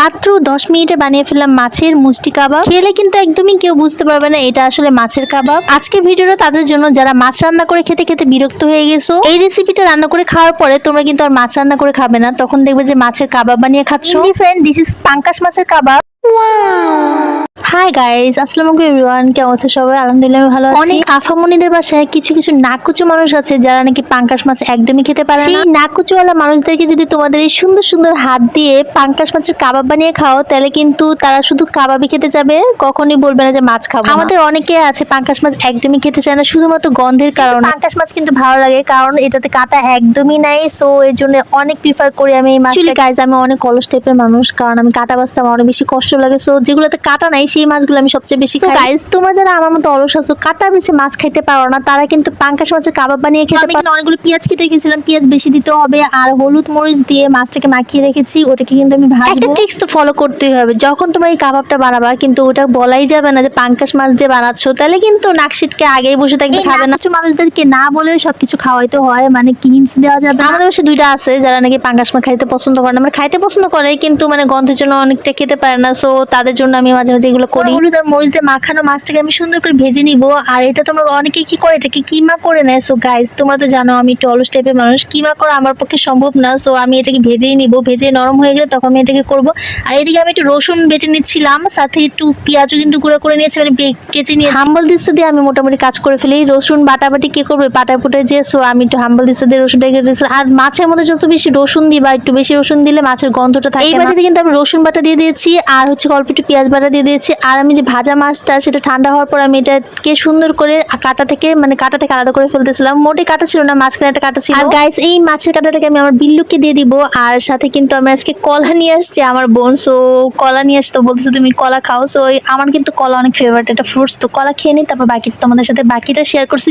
মাত্র দশ মিনিটে বানিয়ে ফেললাম মাছের মুষ্টি কাবাব। খেলে কিন্তু একদমই কেউ বুঝতে পারবে না এটা আসলে মাছের কাবাব। আজকে ভিডিওটা তাদের জন্য যারা মাছ রান্না করে খেতে খেতে বিরক্ত হয়ে গেছো এই রেসিপিটা রান্না করে খাওয়ার পরে তোমরা কিন্তু আর মাছ রান্না করে খাবে না। তখন দেখবে যে মাছের কাবাব বানিয়ে খাচ্ছ। ফ্রেন্ড দিস ইস পাঙ্কাশ মাছের কাবাব। হাই গাইস আসসালামু আলাইকুম এভরিওয়ান কেমন আছো সবাই? আলহামদুলিল্লাহ আমি ভালো আছি। অনেক আফামনিদের বাসায় কিছু কিছু নাকুচু মানুষ আছে যারা নাকি পাঙ্কাশ মাছ একদমই খেতে পারে না। সেই নাকুচুওয়ালা মানুষদেরকে যদি তোমাদের এই সুন্দর সুন্দর হাত দিয়ে পাঙ্কাশ মাছের কাবাব বানিয়ে খাও তাহলে কিন্তু তারা শুধু কাবাবই খেতে যাবে কখনই বলবে না যে মাছ খাব। আমাদের অনেকে আছে পাঙ্কাশ মাছ একদমই খেতে চায় না শুধুমাত্র গন্ধের কারণে। পাঙ্কাশ মাছ কিন্তু ভালো লাগে কারণ এটাতে কাটা একদমই নাই সো এর জন্য অনেক প্রিফার করি আমি এই মাছটা গাইজ আমি অনেক অলস টাইপের মানুষ কারণ আমি কাটা বাঁচতে আমার অনেক বেশি কষ্ট লাগে সো যেগুলোতে কাটা নাই সেই মাছগুলো আমি সবচেয়ে বেশি খাই। গাইজ তোমরা যারা আমার মতো অলস আছো কাটা বেছে মাছ খাইতে পারো না তারা কিন্তু পাঙ্কাশ মাছের কাবাব বানিয়ে খেতে পারো। আমি অনেকগুলো পেঁয়াজ কেটে রেখেছিলাম পেঁয়াজ বেশি দিতে হবে আর হলুদ মরিচ দিয়ে মাছটাকে মাখিয়ে রেখেছি ওটাকে কিন্তু আমি ভাজবো। একটা ট্রিক্স তো ফলো করতেই হবে যখন তোমরা এই কাবাবটা বানাবা কিন্তু ওটা বলাই যাবে না যে পাঙ্কাশ মাছ দিয়ে বানাচ্ছো তাহলে কিন্তু নাকশিটকে আগেই বসে থাকবে খাবে না। কিছু মানুষদেরকে না বলেও সবকিছু খাওয়াইতে হয় মানে কিমস দেওয়া যাবে আমাদের বাসায় দুইটা আছে যারা নাকি পাঙ্কাশ মাছ খাইতে পছন্দ করে না মানে খাইতে পছন্দ করে কিন্তু মানে গন্ধের জন্য অনেকটা খেতে পারে না সো তাদের জন্য আমি মাঝে মাঝে এগুলো করি। হলুদ আর মরিচ দিয়ে মাখানো মাছটাকে আমি সুন্দর করে ভেজে নিব। আর এটা তোমরা অনেকে কি করে এটাকে কিমা করে নেয়? সো গাইস তোমরা তো জানো আমি একটু অলস টাইপের মানুষ। কিমা করা আমার পক্ষে সম্ভব না। সো আমি এটাকে ভেজেই নিব। ভেজে নরম হয়ে গেলে তখন আমি এটাকে করব। আর এদিকে আমি একটু রসুন বেটে নিচ্ছিলাম। সাথে একটু পেঁয়াজও কিন্তু গুঁড়ো করে নিয়েছি মানে কেচে নিয়েছি। হাম্বল দিস্তা দিয়ে আমি মোটামুটি কাজ করে ফেলি। রসুন বাটাবাটি কে করবে? পুটে যে সো আমি একটু হাম্বল দিস্তা দিয়ে রসুনটা কেটে। আর মাছের মধ্যে যত বেশি রসুন দিবা একটু বেশি রসুন দিলে মাছের গন্ধটা থাকে এই বাটিতে কিন্তু আমি রসুন বাটা দিয়ে দিয়েছি আর হচ্ছে অল্প একটু পেঁয়াজ বাটা দিয়ে দিয়েছি। আর আমি যে ভাজা মাছটা সেটা ঠান্ডা হওয়ার পর আমি এটাকে সুন্দর করে কাটা থেকে মানে কাটা থেকে আলাদা করে ফেলতেছিলাম। মোটে কাটা ছিল না মাঝখানে একটা কাটা ছিল। আর গাইস এই মাছের কাটাটাকে আমি আমার বিল্লুকে দিয়ে দিব আর সাথে কিন্তু আমি আজকে কলা নিয়ে আসছি আমার বোন। সো কলা নিয়ে আসতো বলতেছে তুমি কলা খাও। সো আমার কিন্তু কলা অনেক ফেভারিট এটা ফ্রুটস তো কলা খেয়ে নিই তারপর বাকিটা তোমাদের সাথে বাকিটা শেয়ার করছি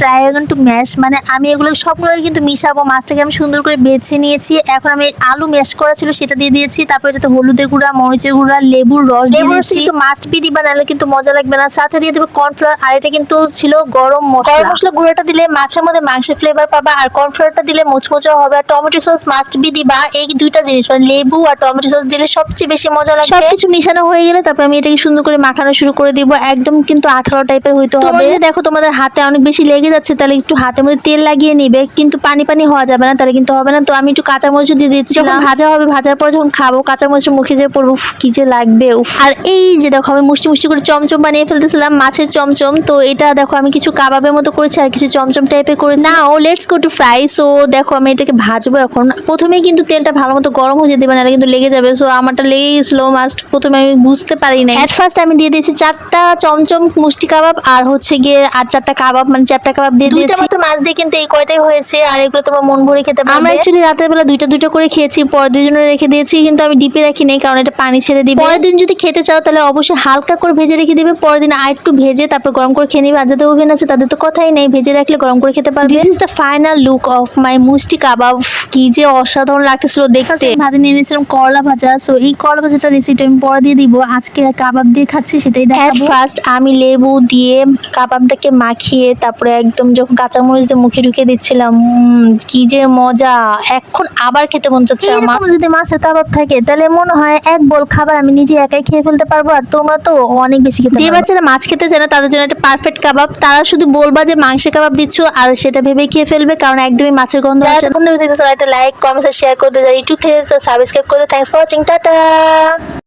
ট্রায়াগন টু ম্যাশ মানে আমি এগুলো সবগুলো কিন্তু মিশাবো। মাছটাকে আমি সুন্দর করে বেছে নিয়েছি। এখন আমি আলু ম্যাশ করা ছিল সেটা দিয়ে দিয়েছি। তারপর এটাতে হলুদের গুঁড়া মরিচের গুঁড়া লেবুর রস দিয়ে দিয়েছি। মাছ বি দিবা নাহলে কিন্তু মজা লাগবে না। সাথে দিয়ে দেবো কর্নফ্লাওয়ার আর এটা কিন্তু ছিল গরম মশলা। গরম মশলা গুঁড়োটা দিলে মাছের মধ্যে মাংসের ফ্লেভার পাবা আর কর্নফ্লাওয়ারটা দিলে মুচমুচে হবে। আর টমেটো সস মাস্ট বি দিবা এই দুইটা জিনিস মানে লেবু আর টমেটো সস দিলে সবচেয়ে বেশি মজা লাগবে। সবকিছু মিশানো হয়ে গেলে তারপর আমি এটাকে সুন্দর করে মাখানো শুরু করে দিব। একদম কিন্তু আঠারো টাইপের হইতে হবে। দেখো তোমাদের হাতে অনেক বেশি লেগে যাচ্ছে তাহলে একটু হাতের মধ্যে তেল লাগিয়ে নিবে। কিন্তু পানি পানি হওয়া যাবে না তাহলে কিন্তু হবে না। তো আমি একটু কাঁচা মরিচ দিয়ে দিচ্ছি যখন ভাজা হবে ভাজার পর যখন খাব কাঁচা মরিচ মুখে যে পড়ব উফ, কি যে লাগবে উফ। আর এই যে দেখো আমি মুষ্টি মুষ্টি করে চমচম বানিয়ে ফেলতেছিলাম মাছের চমচম। তো এটা দেখো আমি কিছু কাবাবের মতো করেছি আর কিছু চমচম টাইপের করেছি। না ও let's go to fry so দেখো আমি এটাকে ভাজবো এখন। প্রথমেই কিন্তু তেলটা ভালো মতো গরম হয়ে যেতে পারে কিন্তু লেগে যাবে। সো আমারটা লেগে স্লো মাস্ট প্রথমে আমি বুঝতে পারি না এট ফার্স্ট আমি দিয়ে দিয়েছি চারটা চমচম মুষ্টি কাবাব আর হচ্ছে গিয়ে আর চারটা কাবাব মানে চারটা কাবাব দিয়ে দিয়েছি। মাত্র মাছ দিয়ে কিন্তু এই কয়টাই হয়েছে আর এগুলো তোমরা মন ভরে খেতে পারবে। আমরা অ্যাকচুয়ালি রাতের বেলা দুইটা দুইটা করে খেয়েছি পরের দিন জন্য রেখে দিয়েছি কিন্তু আমি ডিপে রাখি নেই কারণ এটা পানি ছেড়ে দিবে। পরের দিন যদি খেতে চাও তাহলে অবশ্যই হালকা করে ভেজে রেখে দেবে পরের দিন আর একটু ভেজে তারপর গরম করে খেয়ে নিবে। আর যাদের ওভেন আছে তাদের তো কথাই নেই ভেজে রাখলে গরম করে খেতে পারবে। This is the final look of my mushti kebab. কি যে অসাধারণ লাগতেছিল দেখতে। ভাতে নিয়ে নিয়েছিলাম করলা ভাজা। সো এই করলা ভাজাটা রেসিপি আমি পরে দিয়ে দিব। আজকে কাবাব দিয়ে খাচ্ছি সেটাই দেখাবো। ফার্স্ট আমি লেবু দিয়ে কাবাবটাকে মাখিয়ে তারপরে একদম যখন কাঁচামরিচ দিয়ে মুখে ঢুকে দিচ্ছিলাম কি যে মজা। এখন আবার খেতে মন চাচ্ছে আমার। যদি মাছের কাবাব থাকে তাহলে মনে হয় এক বল খাবার আমি নিজে একাই খেয়ে ফেলতে পারব। আর তোমরা তো অনেক বেশি খেতে যে বাচ্চারা মাছ খেতে চায় না তাদের জন্য একটা পারফেক্ট কাবাব তারা শুধু বলবা যে মাংসের কাবাব দিচ্ছ আর সেটা ভেবে খেয়ে ফেলবে কারণ একদমই মাছের গন্ধ আসে না। একটা লাইক কমেন্ট শেয়ার করতে যারা ইউটিউব থেকে সাবস্ক্রাইব করতে থ্যাংকস ফর ওয়াচিং টাটা!